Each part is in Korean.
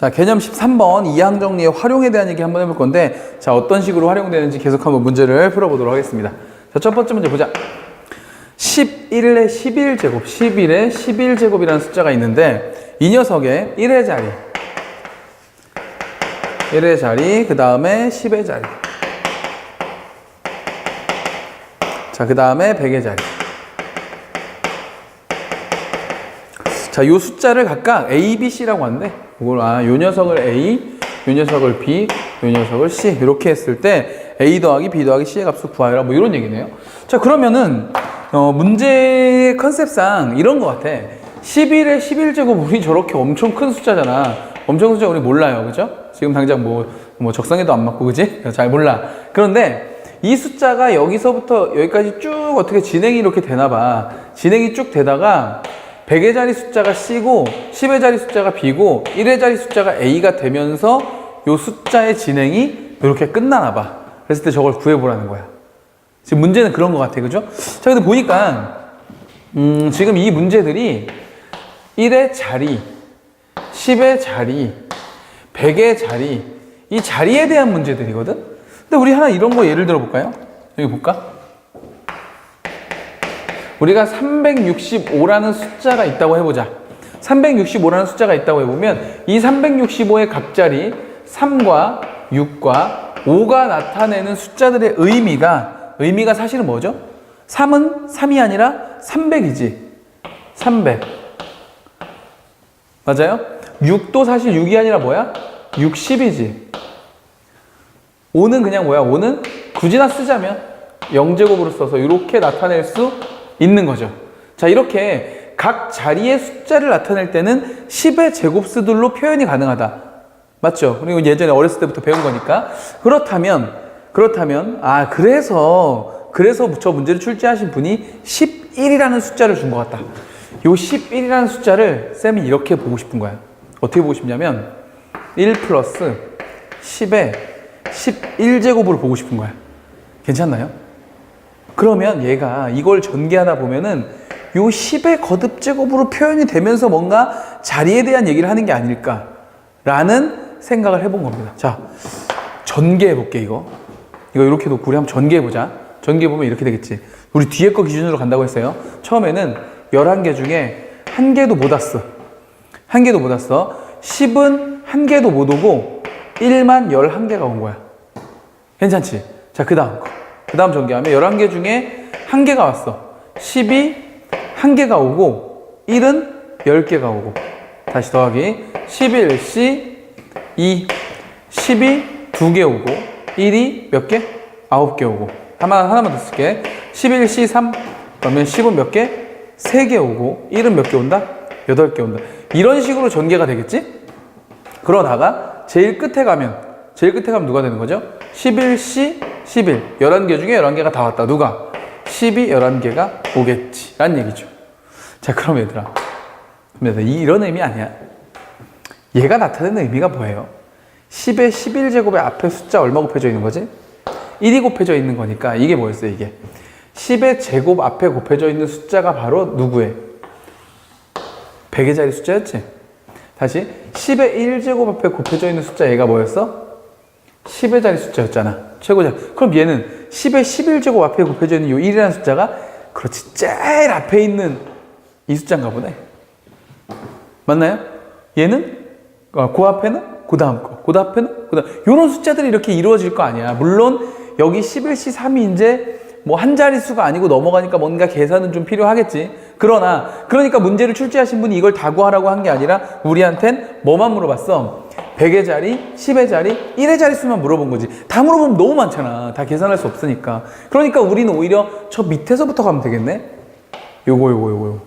자, 개념 13번 이항 정리의 활용에 대한 얘기 한번 해볼 건데, 자, 어떤 식으로 활용되는지 계속 한번 문제를 풀어보도록 하겠습니다. 자, 첫 번째 문제 보자. 11의 11제곱, 11의 11제곱이라는 숫자가 있는데, 이 녀석의 1의 자리, 1의 자리, 그 다음에 10의 자리. 자, 그 다음에 100의 자리. 자, 요 숫자를 각각 A, B, C라고 하는데, 이걸, 아, 요 녀석을 A, 요 녀석을 B, 요 녀석을 C. 이렇게 했을 때, A 더하기 B 더하기 C의 값을 구하여라. 뭐 이런 얘기네요. 자, 그러면은, 어, 문제 컨셉상 이런 것 같아. 11에 11제곱, 우리 저렇게 엄청 큰 숫자잖아. 엄청 큰 숫자 우리 몰라요. 그죠? 지금 당장 뭐, 뭐 적성에도 안 맞고, 그지? 잘 몰라. 그런데, 이 숫자가 여기서부터 여기까지 쭉 어떻게 진행이 이렇게 되나 봐. 진행이 쭉 되다가 100의 자리 숫자가 C고 10의 자리 숫자가 B고 1의 자리 숫자가 A가 되면서 요 숫자의 진행이 이렇게 끝나나 봐. 그랬을 때 저걸 구해보라는 거야. 지금 문제는 그런 것 같아. 그죠? 자, 근데 보니까, 음, 지금 이 문제들이 1의 자리, 10의 자리, 100의 자리, 이 자리에 대한 문제들이거든? 근데 우리 하나 이런 거 예를 들어 볼까요? 여기 볼까? 우리가 365라는 숫자가 있다고 해보자. 365라는 숫자가 있다고 해보면 이 365의 각자리 3과 6과 5가 나타내는 숫자들의 의미가 의미가 사실은 뭐죠? 3은 3이 아니라 300이지. 300. 맞아요? 6도 사실 6이 아니라 뭐야? 60이지. 5는 그냥 뭐야? 5는 굳이나 쓰자면 0제곱으로 써서 이렇게 나타낼 수 있는 거죠. 자, 이렇게 각 자리의 숫자를 나타낼 때는 10의 제곱수들로 표현이 가능하다. 맞죠? 그리고 예전에 어렸을 때부터 배운 거니까. 그렇다면, 그렇다면, 아, 그래서, 그래서 저 문제를 출제하신 분이 11이라는 숫자를 준 것 같다. 요 11이라는 숫자를 쌤이 이렇게 보고 싶은 거야. 어떻게 보고 싶냐면, 1 플러스 10의 11제곱으로 보고 싶은 거야. 괜찮나요? 그러면 얘가 이걸 전개하다 보면은 요 10의 거듭 제곱으로 표현이 되면서 뭔가 자리에 대한 얘기를 하는 게 아닐까라는 생각을 해본 겁니다. 자, 전개해 볼게 이거. 이거 이렇게 놓고 우리 한번 전개해 보자. 전개해 보면 이렇게 되겠지. 우리 뒤에 거 기준으로 간다고 했어요. 처음에는 11개 중에 한 개도 못 왔어. 한 개도 못 왔어. 10은 한 개도 못 오고 1만 11개가 온 거야. 괜찮지? 자, 그 다음 거. 그 다음 전개하면 11개 중에 한 개가 왔어. 10이 한 개가 오고 1은 10개가 오고 다시 더하기 11C 2 10이 두개 오고 1이 몇 개? 9개 오고 하나, 하나만 더 쓸게 11C 3 그러면 10은 몇 개? 3개 오고 1은 몇 개 온다? 8개 온다 이런 식으로 전개가 되겠지? 그러다가 제일 끝에 가면 제일 끝에 가면 누가 되는 거죠? 11C 11 11개 중에 11개가 다 왔다 누가? 10이 11개가 오겠지 라는 얘기죠 자 그럼 얘들아 이런 의미 아니야 얘가 나타내는 의미가 뭐예요? 10의 11제곱의 앞에 숫자 얼마 곱해져 있는 거지? 1이 곱해져 있는 거니까 이게 뭐였어요 이게 10의 제곱 앞에 곱해져 있는 숫자가 바로 누구의 100의 자리 숫자였지? 다시 10의 1제곱 앞에 곱해져 있는 숫자 얘가 뭐였어? 10의 자리 숫자였잖아. 최고자. 그럼 얘는 10의 11제곱 앞에 곱해져 있는 이 1이라는 숫자가 그렇지 제일 앞에 있는 이 숫자인가 보네. 맞나요? 얘는 어, 그 앞에는 그 다음 거, 그 앞에는 그 다음 이런 숫자들이 이렇게 이루어질 거 아니야. 물론 여기 11시 3이 이제 뭐 한 자릿수가 아니고 넘어가니까 뭔가 계산은 좀 필요하겠지. 그러나 그러니까 문제를 출제하신 분이 이걸 다 구하라고 한 게 아니라 우리한텐 뭐만 물어봤어? 100의 자리, 10의 자리, 1의 자릿수만 물어본 거지. 다 물어보면 너무 많잖아. 다 계산할 수 없으니까. 그러니까 우리는 오히려 저 밑에서부터 가면 되겠네. 요거 요거 요거 요거.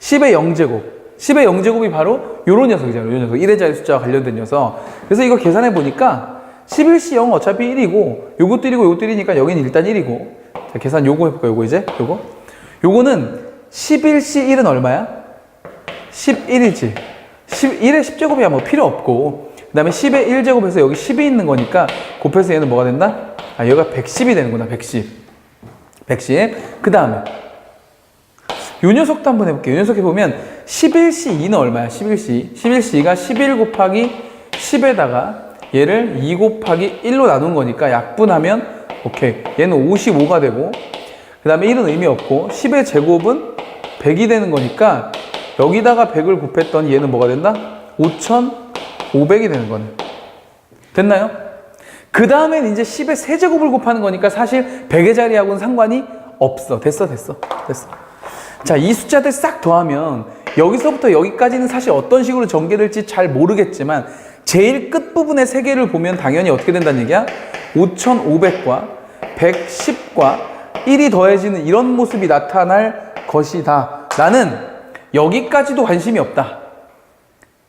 10의 0제곱. 10의 0제곱이 바로 요런 녀석이잖아요. 요 녀석. 1의 자리 숫자와 관련된 녀석. 그래서 이거 계산해 보니까 11시 0 어차피 1이고 요것도 1이고 요것도 1이니까 여기는 일단 1이고. 자, 계산 요거 해볼까? 요거 이제 요거. 요거는 11시 1은 얼마야? 11이지. 11의 10제곱이야 뭐 필요 없고. 그 다음에 10의 1제곱에서 여기 10이 있는 거니까 곱해서 얘는 뭐가 된다? 아, 여기가 110이 되는구나. 110. 110. 그 다음에 요 녀석도 한번 해볼게요. 요 녀석 해보면 11C2는 얼마야? 11C. 11C가 11 곱하기 10에다가 얘를 2 곱하기 1로 나눈 거니까 약분하면 오케이 얘는 55가 되고 그 다음에 1은 의미 없고 10의 제곱은 100이 되는 거니까 여기다가 100을 곱했더니 얘는 뭐가 된다? 5,500이 되는 거네 됐나요? 그 다음엔 이제 10의 세제곱을 곱하는 거니까 사실 100의 자리하고는 상관이 없어 됐어 됐어 됐어 자 이 숫자들 싹 더하면 여기서부터 여기까지는 사실 어떤 식으로 전개될지 잘 모르겠지만 제일 끝부분의 세 개를 보면 당연히 어떻게 된다는 얘기야? 5,500과 110과 1이 더해지는 이런 모습이 나타날 것이다. 나는 여기까지도 관심이 없다.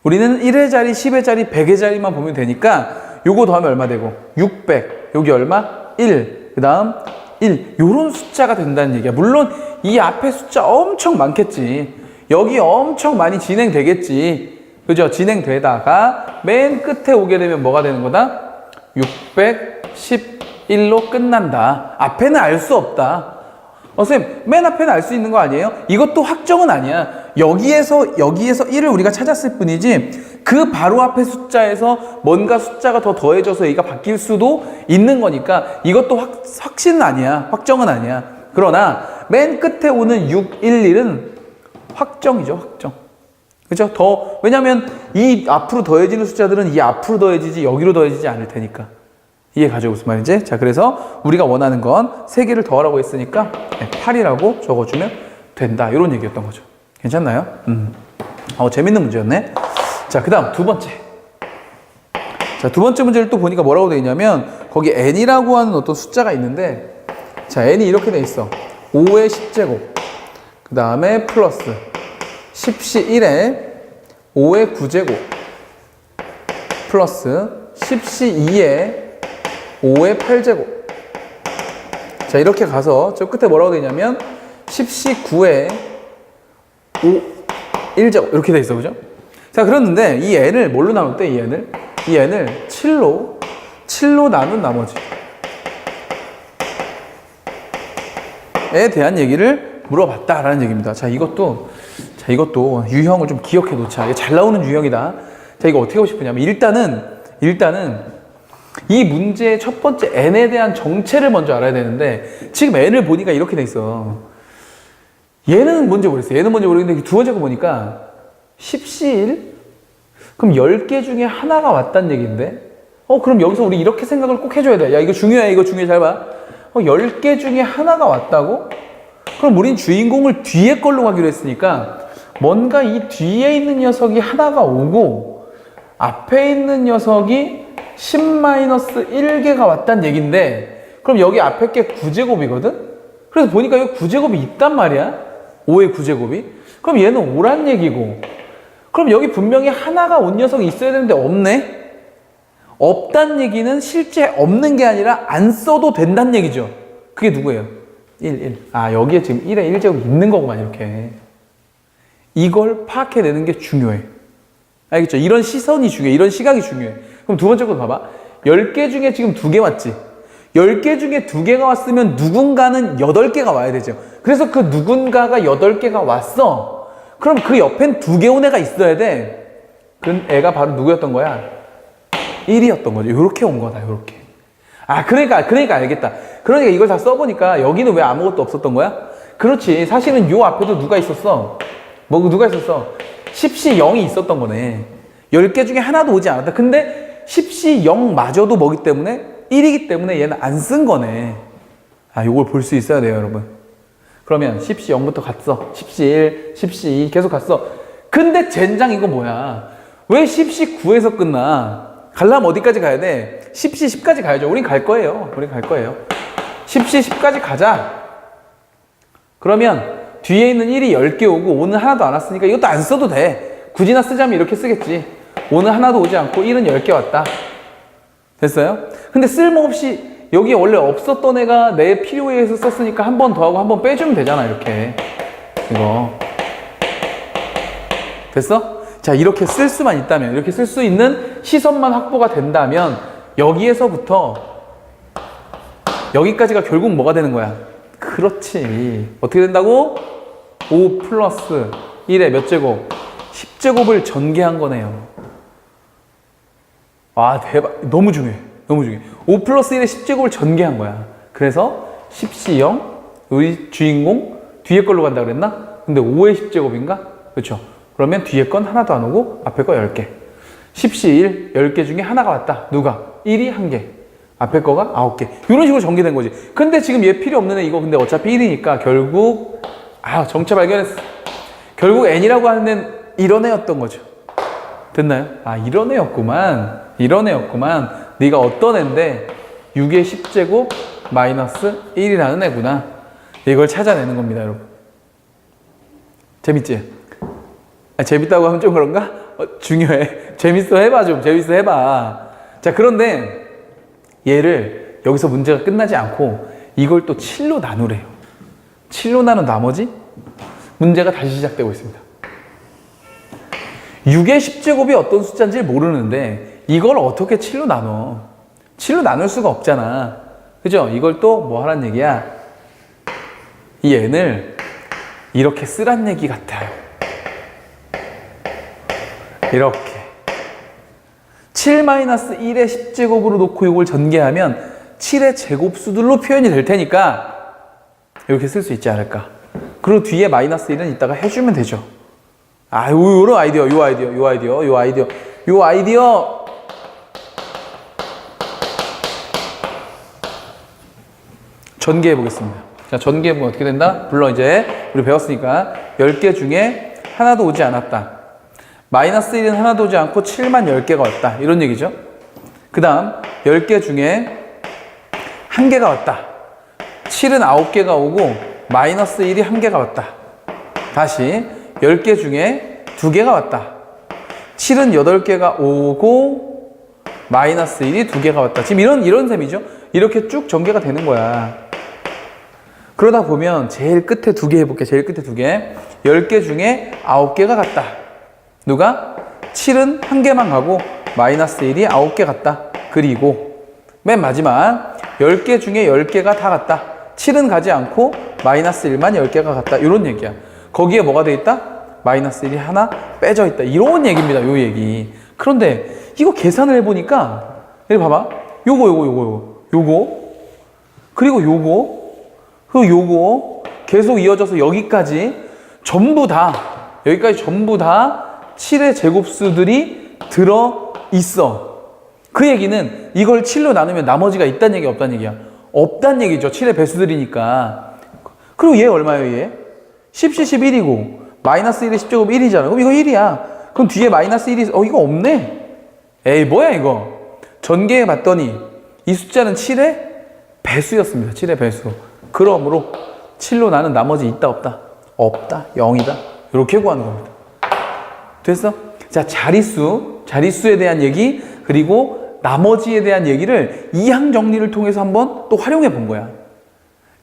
우리는 1의 자리, 10의 자리, 100의 자리만 보면 되니까 요거 더하면 얼마 되고 600 여기 얼마? 1. 그 다음 1. 요런 숫자가 된다는 얘기야. 물론 이 앞에 숫자 엄청 많겠지. 여기 엄청 많이 진행되겠지. 그죠? 진행되다가 맨 끝에 오게 되면 뭐가 되는 거다? 611로 끝난다. 앞에는 알 수 없다. 어, 쌤, 맨 앞에는 알 수 있는 거 아니에요? 이것도 확정은 아니야. 여기에서, 여기에서 1을 우리가 찾았을 뿐이지, 그 바로 앞에 숫자에서 뭔가 숫자가 더 더해져서 얘가 바뀔 수도 있는 거니까, 이것도 확, 확신은 아니야. 확정은 아니야. 그러나, 맨 끝에 오는 611은 확정이죠, 확정. 그죠? 더, 왜냐면 이 앞으로 더해지는 숫자들은 이 앞으로 더해지지 여기로 더해지지 않을 테니까. 이해 가죠? 무슨 말인지? 자, 그래서 우리가 원하는 건 세개를 더하라고 했으니까 8이라고 적어주면 된다. 이런 얘기였던 거죠. 괜찮나요? 음. 어, 재밌는 문제였네. 자, 그 다음 두 번째. 자, 두 번째 문제를 또 보니까 뭐라고 되어 있냐면 거기 n이라고 하는 어떤 숫자가 있는데 자, n이 이렇게 돼 있어. 5의 10제곱. 그 다음에 플러스 10시 1에 5의 9제곱. 플러스 10시 2에 5의 8제곱. 자, 이렇게 가서 저 끝에 뭐라고 되냐면 10시 9에 5, 1제곱. 이렇게 돼 있어. 그죠? 자, 그랬는데 이 n을 뭘로 나눌 때 이 n을? 이 n을 7로, 7로 나눈 나머지. 에 대한 얘기를 물어봤다라는 얘기입니다. 자, 이것도, 자, 이것도 유형을 좀 기억해 놓자. 잘 나오는 유형이다. 자, 이거 어떻게 하고 싶으냐면, 일단은, 일단은, 이 문제의 첫 번째 n에 대한 정체를 먼저 알아야 되는데, 지금 n을 보니까 이렇게 돼 있어. 얘는 뭔지 모르겠어. 얘는 뭔지 모르겠는데, 두 번째 거 보니까, 10시 1? 그럼 10개 중에 하나가 왔단 얘기인데? 어, 그럼 여기서 우리 이렇게 생각을 꼭 해줘야 돼. 야, 이거 중요해. 이거 중요해. 잘 봐. 어, 10개 중에 하나가 왔다고? 그럼 우린 주인공을 뒤에 걸로 가기로 했으니까 뭔가 이 뒤에 있는 녀석이 하나가 오고 앞에 있는 녀석이 10-1개가 왔단 얘긴데 그럼 여기 앞에 게 9제곱이거든? 그래서 보니까 여기 9제곱이 있단 말이야. 5의 9제곱이. 그럼 얘는 오란 얘기고 그럼 여기 분명히 하나가 온 녀석이 있어야 되는데 없네? 없단 얘기는 실제 없는 게 아니라 안 써도 된다는 얘기죠. 그게 누구예요? 1, 1. 아, 여기에 지금 1에 1제곱 있는 거구만, 이렇게. 이걸 파악해내는 게 중요해. 알겠죠? 이런 시선이 중요해. 이런 시각이 중요해. 그럼 두 번째 거 봐봐. 10개 중에 지금 두개 왔지? 10개 중에 두 개가 왔으면 누군가는 8개가 와야 되죠. 그래서 그 누군가가 8개가 왔어. 그럼 그 옆엔 두개온 애가 있어야 돼. 그 애가 바로 누구였던 거야? 1이었던 거죠. 요렇게 온 거다, 요렇게. 아, 그러니까, 그러니까 알겠다. 그러니까 이걸 다 써보니까 여기는 왜 아무것도 없었던 거야? 그렇지. 사실은 요 앞에도 누가 있었어? 뭐, 누가 있었어? 10시 0이 있었던 거네. 10개 중에 하나도 오지 않았다. 근데 10시 0마저도 뭐기 때문에 1이기 때문에 얘는 안 쓴 거네. 아, 요걸 볼 수 있어야 돼요, 여러분. 그러면 10시 0부터 갔어. 10시 1, 10시 2 계속 갔어. 근데 젠장 이거 뭐야? 왜 10시 9에서 끝나? 갈라면 어디까지 가야 돼? 10시 10까지 가야죠. 우린 갈 거예요. 우린 갈 거예요. 10시 10까지 가자. 그러면 뒤에 있는 1이 10개 오고 5는 하나도 안 왔으니까 이것도 안 써도 돼. 굳이나 쓰자면 이렇게 쓰겠지. 5는 하나도 오지 않고 1은 10개 왔다. 됐어요? 근데 쓸모없이 여기 원래 없었던 애가 내 필요에 의해서 썼으니까 한 번 더 하고 한 번 빼주면 되잖아, 이렇게. 이거. 됐어? 자, 이렇게 쓸 수만 있다면, 이렇게 쓸 수 있는 시선만 확보가 된다면, 여기에서부터 여기까지가 결국 뭐가 되는 거야? 그렇지. 어떻게 된다고? 5 플러스 1의 몇 제곱? 10제곱을 전개한 거네요. 아, 대박. 너무 중요해. 너무 중요해. 5 플러스 1의 10제곱을 전개한 거야. 그래서 10C 0, 우리 주인공 뒤에 걸로 간다 그랬나? 근데 5의 10제곱인가? 그렇죠. 그러면 뒤에 건 하나도 안 오고 앞에 거 10개. 10C 1, 10개 중에 하나가 왔다. 누가? 1이 1개. 앞에 거가 9개. 이런 식으로 전개된 거지. 근데 지금 얘 필요 없는 애 이거 근데 어차피 1이니까 결국 아, 정체 발견했어. 결국 n이라고 하는 애는 이런 애였던 거죠. 됐나요? 아 이런 애였구만. 이런 애였구만. 네가 어떤 애인데 6의 10제곱 마이너스 1이라는 애구나. 이걸 찾아내는 겁니다 여러분. 재밌지? 아, 재밌다고 하면 좀 그런가? 어, 중요해. 재밌어 해봐 좀. 재밌어 해봐. 자 그런데 얘를 여기서 문제가 끝나지 않고 이걸 또 7로 나누래요. 7로 나눈 나머지 문제가 다시 시작되고 있습니다 6의 10제곱이 어떤 숫자인지 모르는데 이걸 어떻게 7로 나눠? 7로 나눌 수가 없잖아. 그죠? 이걸 또 뭐 하란 얘기야? 이 n을 이렇게 쓰란 얘기 같아요. 이렇게. 7-1의 10제곱으로 놓고 이걸 전개하면 7의 제곱수들로 표현이 될 테니까 이렇게 쓸 수 있지 않을까. 그리고 뒤에 마이너스 1은 이따가 해주면 되죠. 아, 요, 요런 아이디어, 요 아이디어, 요 아이디어, 요 아이디어, 요 아이디어. 전개해 보겠습니다. 자, 전개해 보면 어떻게 된다? 물론 이제 우리 배웠으니까 10개 중에 하나도 오지 않았다. 마이너스 1은 하나도 오지 않고 7만 10개가 왔다. 이런 얘기죠. 그 다음 10개 중에 한 개가 왔다. 7은 9개가 오고 마이너스 1이 한 개가 왔다. 다시 10개 중에 2개가 왔다. 7은 8개가 오고 마이너스 1이 2개가 왔다. 지금 이런 이런 셈이죠. 이렇게 쭉 전개가 되는 거야. 그러다 보면 제일 끝에 두 개 해볼게. 제일 끝에 두 개. 10개 중에 9개가 갔다. 누가? 7은 한 개만 가고 마이너스 1이 9개 갔다. 그리고 맨 마지막 10개 중에 10개가 다 갔다. 7은 가지 않고 마이너스 1만 10개가 갔다. 이런 얘기야. 거기에 뭐가 돼 있다? 마이너스 1이 하나 빼져 있다. 이런 얘기입니다. 요 얘기. 그런데 이거 계산을 해보니까 여기 봐봐. 요거 요거 요거 요거 요거 그리고 요거 그 요거 계속 이어져서 여기까지 전부 다 여기까지 전부 다 7의 제곱수들이 들어 있어. 그 얘기는 이걸 7로 나누면 나머지가 있다는 얘기 없다는 얘기야. 없다는 얘기죠. 7의 배수들이니까. 그리고 얘 얼마예요, 얘? 10C 11이고 마이너스 1의 10제곱 1이잖아. 그럼 이거 1이야. 그럼 뒤에 마이너스 1이 어 이거 없네. 에이 뭐야 이거. 전개해 봤더니 이 숫자는 7의 배수였습니다. 7의 배수. 그러므로 7로 나는 나머지 있다 없다? 없다. 0이다. 이렇게 구하는 겁니다. 됐어? 자, 자릿수, 자릿수에 대한 얘기, 그리고 나머지에 대한 얘기를 이항 정리를 통해서 한번 또 활용해 본 거야.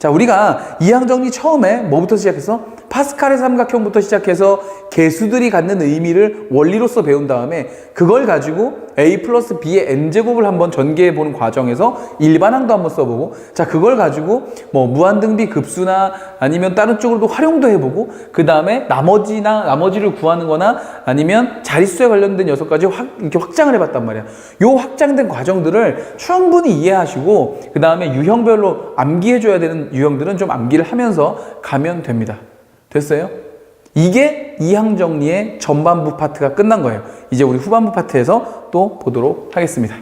자, 우리가 이항 정리 처음에 뭐부터 시작해서? 파스칼의 삼각형부터 시작해서 개수들이 갖는 의미를 원리로서 배운 다음에 그걸 가지고 a 플러스 b의 n제곱을 한번 전개해 보는 과정에서 일반항도 한번 써보고 자 그걸 가지고 뭐 무한등비 급수나 아니면 다른 쪽으로도 활용도 해보고 그 다음에 나머지나 나머지를 구하는 거나 아니면 자릿수에 관련된 여섯 가지 확 이렇게 확장을 해봤단 말이야 요 확장된 과정들을 충분히 이해하시고 그 다음에 유형별로 암기해줘야 되는 유형들은 좀 암기를 하면서 가면 됩니다 됐어요? 이게 이항 정리의 전반부 파트가 끝난 거예요. 이제 우리 후반부 파트에서 또 보도록 하겠습니다.